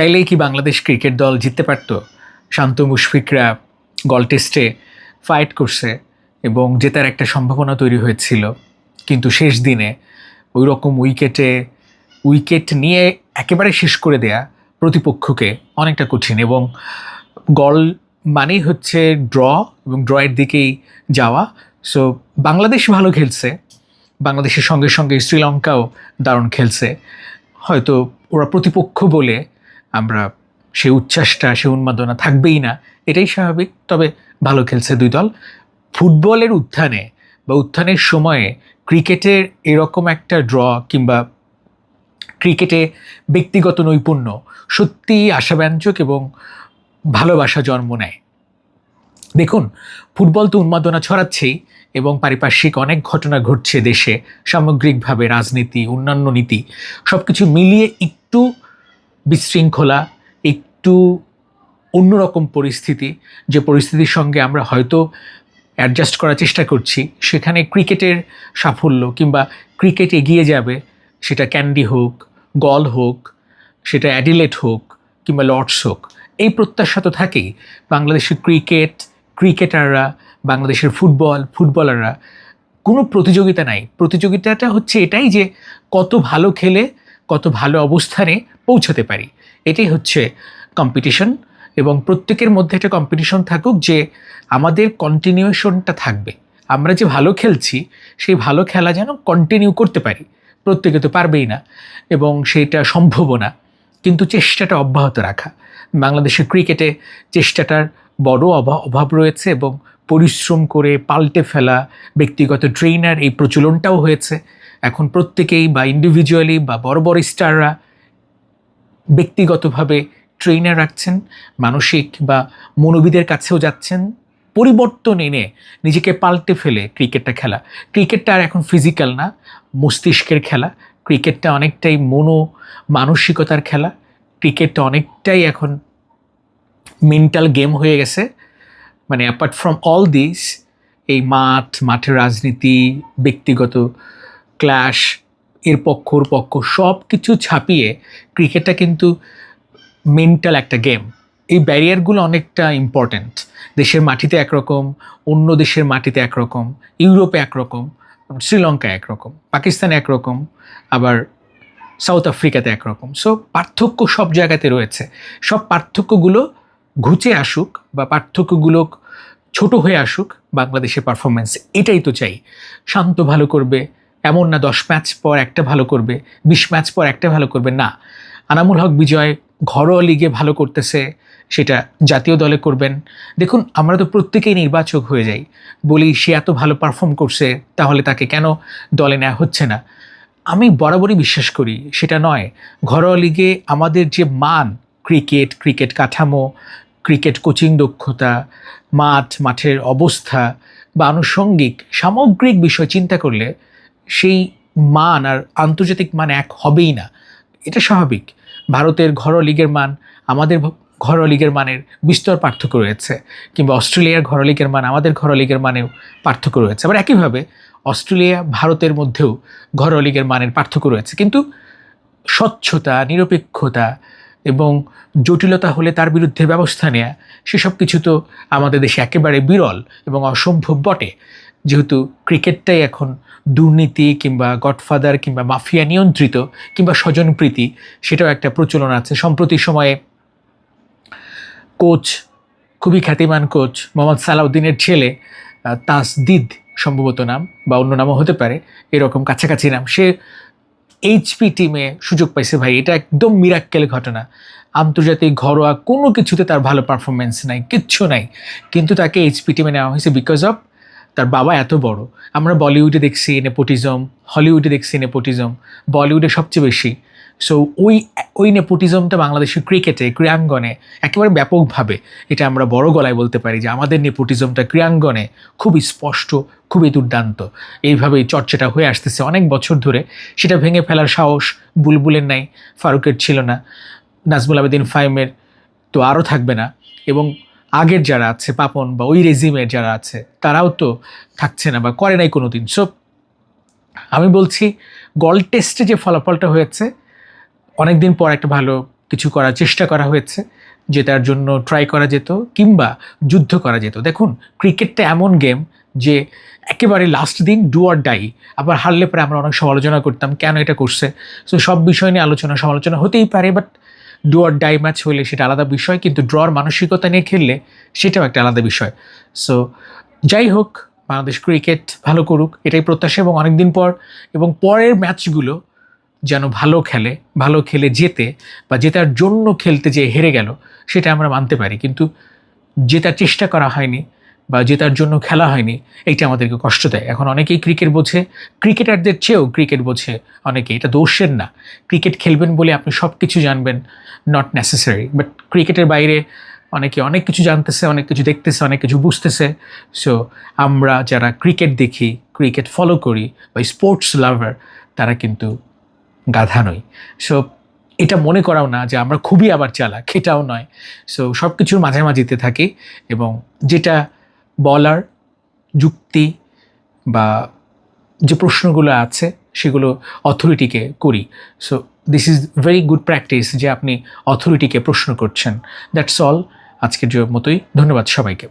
চাইলেই কি বাংলাদেশ ক্রিকেট দল জিততে পারতো? শান্ত মুশফিকরা গল টেস্টে ফাইট করছে এবং জেতার একটা সম্ভাবনা তৈরি হয়েছিল। কিন্তু শেষ দিনে ওই রকম উইকেটে উইকেট নিয়ে একেবারে শেষ করে দেয়া প্রতিপক্ষকে অনেকটা কঠিন এবং গল মানেই হচ্ছে ড্র এবং ড্রয়ের দিকেই যাওয়া। সো বাংলাদেশ ভালো খেলছে। বাংলাদেশের সঙ্গে সঙ্গে শ্রীলঙ্কাও দারুণ খেলছে। হয়তো ওরা প্রতিপক্ষ বলে আমরা সে উচ্ছ্বাসটা, সে উন্মাদনা থাকবেই না, এটাই স্বাভাবিক। তবে ভালো খেলছে দুই দল। ফুটবলের উত্থানে বা উত্থানের সময়ে ক্রিকেটের এরকম একটা ড্র কিংবা ক্রিকেটে ব্যক্তিগত নৈপুণ্য সত্যিই আশাব্যঞ্জক এবং ভালোবাসা জন্ম নেয়। দেখুন, ফুটবল তো উন্মাদনা ছড়াচ্ছেই এবং পারিপার্শ্বিক অনেক ঘটনা ঘটছে দেশে। সামগ্রিকভাবে রাজনীতি, অন্যান্য নীতি সব কিছু মিলিয়ে একটু বিশৃঙ্খলা, একটু অন্যরকম পরিস্থিতি, যে পরিস্থিতির সঙ্গে আমরা হয়তো অ্যাডজাস্ট করার চেষ্টা করছি, সেখানে ক্রিকেটের সাফল্য কিংবা ক্রিকেট এগিয়ে যাবে, সেটা ক্যান্ডি হোক, গল হোক, সেটা অ্যাডিলেট হোক কিংবা লর্ডস হোক, এই প্রত্যাশা তো থাকেই। বাংলাদেশের ক্রিকেট, ক্রিকেটাররা, বাংলাদেশের ফুটবল, ফুটবলাররা, কোনো প্রতিযোগিতা নাই। প্রতিযোগিতাটা হচ্ছে এটাই যে কত ভালো খেলে কত ভালো অবস্থানে পৌঁছাতে পারি। এটাই হচ্ছে কম্পিটিশন এবং প্রত্যেকের মধ্যে একটা কম্পিটিশন থাকুক যে আমাদের কন্টিনিউশনটা থাকবে। আমরা যে ভালো খেলছি, সেই ভালো খেলা যেন কন্টিনিউ করতে পারি। প্রত্যেকে তো পারবেই না এবং সেটা সম্ভবও না। কিন্তু চেষ্টাটা অব্যাহত রাখা। বাংলাদেশের ক্রিকেটে চেষ্টাটার বড় অভাব রয়েছে এবং পরিশ্রম করে পাল্টে ফেলা ব্যক্তিগত ট্রেনার এই প্রচলনটাও হয়েছে। এখন প্রত্যেকেই বা ইন্ডিভিজুয়ালি বা বড় বড় স্টাররা ব্যক্তিগতভাবে ট্রেনার রাখছেন, মানসিক বা মনোবিদের কাছেও যাচ্ছেন, পরিবর্তন এনে নিজেকে পাল্টে ফেলে ক্রিকেটটা খেলা। ক্রিকেটটা আর এখন ফিজিক্যাল না, মস্তিষ্কের খেলা। ক্রিকেটটা অনেকটাই মনো মানসিকতার খেলা। ক্রিকেটটা অনেকটাই এখন মেন্টাল গেম হয়ে গেছে। মানে অ্যাপার্ট ফ্রম অল দিস এই মাঠ, মাঠের রাজনীতি, ব্যক্তিগত ক্লাশ এর পক্ষ, ওর পক্ষ, সব কিছু ছাপিয়ে ক্রিকেটটা কিন্তু মেন্টাল একটা গেম এই ব্যারিয়ারগুলো অনেকটা ইম্পর্ট্যান্ট দেশের মাটিতে একরকম, অন্য দেশের মাটিতে একরকম, ইউরোপে একরকম, শ্রীলঙ্কা একরকম, পাকিস্তানে একরকম, আবার সাউথ আফ্রিকাতে একরকম। সো পার্থক্য সব জায়গাতে রয়েছে। সব পার্থক্যগুলো ঘুচে আসুক বা পার্থক্যগুলো ছোট হয়ে আসুক, বাংলাদেশের পারফরমেন্স এটাই তো চাই। শান্ত ভালো করবে এমন না দশ ম্যাচ পর একটা ভালো করবে, বিশ ম্যাচ পর একটা ভালো করবে, না। আনামুল হক বিজয় ঘরোয়া লিগে ভালো করতেছে, সেটা জাতীয় দলে করবেন। দেখুন, আমরা তো প্রত্যেকেই নির্বাচক হয়ে যাই। বলি, সে এত ভালো পারফর্ম করছে, তাহলে তাকে কেন দলে নেওয়া হচ্ছে না? আমি বরাবরই বিশ্বাস করি, সেটা নয়। ঘরোয়া লিগে আমাদের যে মান ক্রিকেট ক্রিকেট কাঠামো ক্রিকেট কোচিং দক্ষতা, মাঠ, মাঠের অবস্থা বা আনুষঙ্গিক, সামগ্রিক বিষয় চিন্তা করলে সেই মান আর আন্তর্জাতিক মান এক হবেই না। এটা স্বাভাবিক। ভারতের ঘরোয়া লিগের মান, আমাদের ঘরোয়া লিগের মানের বিস্তর পার্থক্য রয়েছে, কিংবা অস্ট্রেলিয়ার ঘরোয়া লিগের মান, আমাদের ঘরোয়া লিগের মানেও পার্থক্য রয়েছে। আবার একইভাবে অস্ট্রেলিয়া, ভারতের মধ্যেও ঘরোয়া লিগের মানের পার্থক্য রয়েছে। কিন্তু স্বচ্ছতা, নিরপেক্ষতা এবং জটিলতা হলে তার বিরুদ্ধে ব্যবস্থা নেওয়া সেসব কিছু তো আমাদের দেশে একেবারে বিরল এবং অসম্ভব বটে। যেহেতু ক্রিকেটটাই এখন দুর্নীতি কিংবা গডফাদার কিংবা মাফিয়া নিয়ন্ত্রিত কিংবা স্বজনপ্রীতি, সেটাও একটা প্রচলন আছে। সম্প্রতি সময়ে কোচ, খুবই খ্যাতিমান কোচ মোহাম্মদ সালাউদ্দিনের ছেলে তাসদিদ সম্ভবত নাম বা অন্য নামও হতে পারে, এরকম কাছাকাছি নাম। সে এইচপি টিমে সুযোগ পাইছে ভাই। এটা একদম মিরাক্কেল ঘটনা। আন্তর্জাতিক ঘরোয়া কোনো কিছুতে তার ভালো পারফরমেন্স নাই, কিচ্ছু নাই। কিন্তু তাকে এইচপি টিমে নেওয়া হয়েছে বিকজ অফ তার বাবা এত বড়। আমরা বলিউডে দেখছি নেপোটিজম, হলিউডে দেখছি নেপোটিজম, বলিউডে সবচেয়ে বেশি। সো ওই ওই নেপোটিজমটা বাংলাদেশের ক্রিকেটে, ক্রীড়াঙ্গনে একেবারে ব্যাপকভাবে, এটা আমরা বড় গলায় বলতে পারি যে আমাদের নেপোটিজমটা ক্রীড়াঙ্গনে খুবই স্পষ্ট, খুবই দুর্দান্ত। এইভাবেই চর্চাটা হয়ে আসতেছে অনেক বছর ধরে। সেটা ভেঙে ফেলার সাহস বুলবুলের নাই, ফারুকের ছিল না, নাজমুল আবেদিন ফাইমের তো আরও থাকবে না। এবং আগের যারা আছে, পাপন বা ওই রেজিমের যারা আছে, তারাও তো থাকছে না বা করে নাই কোনো দিন সো আমি বলছি গল টেস্টে যে ফলাফলটা হয়েছে অনেক দিন পর একটা ভালো কিছু করার চেষ্টা করা হয়েছে জেতার জন্য ট্রাই করা যেত কিংবা যুদ্ধ করা যেত। দেখুন ক্রিকেটটা এমন গেম যে একেবারে লাস্ট দিন ডু অর ডাই আবার হারলে পরে আমরা অনেক সমালোচনা করতাম, কেন এটা করছে? সো সব বিষয় নিয়ে আলোচনা সমালোচনা হতেই পারে but do or die match হলে সেটা আলাদা বিষয়, কিন্তু ড্রর মানসিকতা নিয়ে খেললে সেটাও একটা আলাদা বিষয়। সো যাই হোক, বাংলাদেশ ক্রিকেট ভালো করুক, এটাই প্রত্যাশা এবং অনেকদিন পর এবং পরের ম্যাচগুলো যেন ভালো খেলে ভালো খেলে জেতে বা জেতার জন্য খেলতে যে হেরে গেল, সেটা আমরা মানতে পারি। কিন্তু জেতার চেষ্টা করা হয়নি। বা জেতার জন্য খেলা হয়নি, এইটা আমাদেরকে কষ্ট দেয়। এখন অনেকেই ক্রিকেট বোঝে, ক্রিকেটারদের চেয়েও ক্রিকেট বোঝে অনেকে, এটা দোষের না। ক্রিকেট খেলবেন বলে আপনি সব কিছু জানবেন নট নেসেসারি বাট ক্রিকেটের বাইরে অনেকে অনেক কিছু জানতেছে, অনেক কিছু দেখতেছে, অনেক কিছু বুঝতেছে। সো আমরা যারা ক্রিকেট দেখি, ক্রিকেট ফলো করি, বা স্পোর্টস লাভার তারা কিন্তু গাধা নই। সো এটা মনে করাও না যে আমরা খুবই আবার চালাক, এটাও নয়। সো সব কিছুর মাঝামাঝিতে থাকি এবং যেটা বলার যুক্তি বা যে প্রশ্নগুলো আছে, সেগুলো অথরিটিকে করি। So this is very good practice যে আপনি অথরিটিকে প্রশ্ন করছেন। দ্যাটস অল আজকের মতোই। ধন্যবাদ সবাইকে।